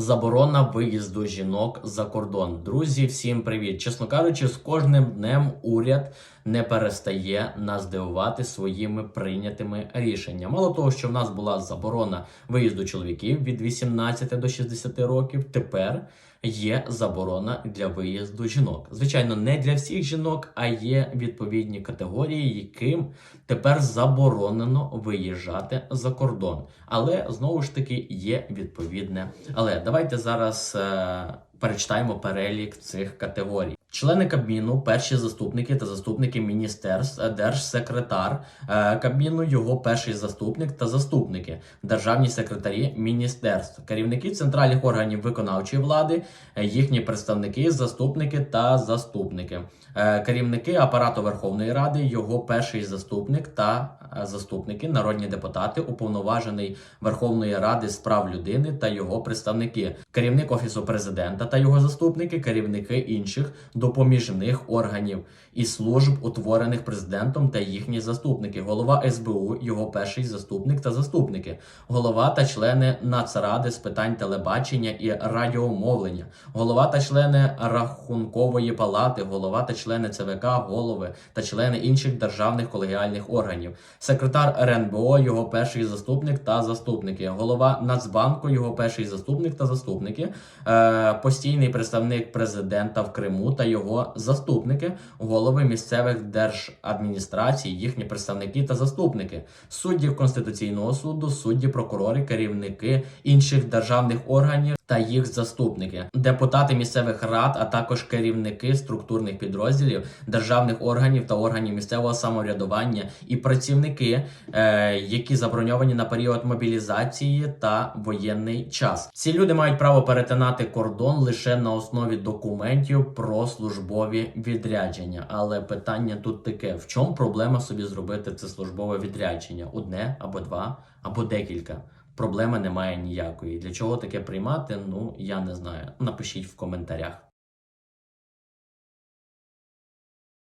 Заборона виїзду жінок за кордон. Друзі, всім привіт! Чесно кажучи, з кожним днем уряд не перестає нас дивувати своїми прийнятими рішеннями. Мало того, що в нас була заборона виїзду чоловіків від 18 до 60 років, тепер є заборона для виїзду жінок. Звичайно, не для всіх жінок, а є відповідні категорії, яким тепер заборонено виїжджати за кордон. Але знову ж таки є відповідне. Але давайте зараз е, перечитаємо перелік цих категорій. Члени Кабміну, перші заступники та заступники міністерств, е, держсекретар е, Кабміну, його перший заступник та заступники, державні секретарі міністерств, керівники центральних органів виконавчої влади, е, їхні представники, заступники та заступники, керівники апарату Верховної Ради, його перший заступник та заступники, народні депутати, уповноважений Верховної Ради з прав людини та його представники, керівник офісу президента та його заступники, керівники інших допоміжних органів і служб, утворених президентом та їхні заступники, голова СБУ, його перший заступник та заступники, голова та члени Нацради з питань телебачення і радіомовлення, голова та члени Рахункової палати, голова та члени ЦВК, голови та члени інших державних колегіальних органів, секретар РНБО, його перший заступник та заступники, голова Нацбанку, його перший заступник та заступники, е, постійний представник президента в Криму та його заступники, голови місцевих держадміністрацій, їхні представники та заступники, судді Конституційного суду, судді, прокурори, керівники інших державних органів та їх заступники, депутати місцевих рад, а також керівники структурних підрозділів державних органів та органів місцевого самоврядування і працівники, е, які заброньовані на період мобілізації та воєнний час. Ці люди мають право перетинати кордон лише на основі документів про службові відрядження. Але питання тут таке: в чому проблема собі зробити це службове відрядження? Одне або два, або декілька. Проблеми немає ніякої. Для чого таке приймати? Ну я не знаю. Напишіть в коментарях.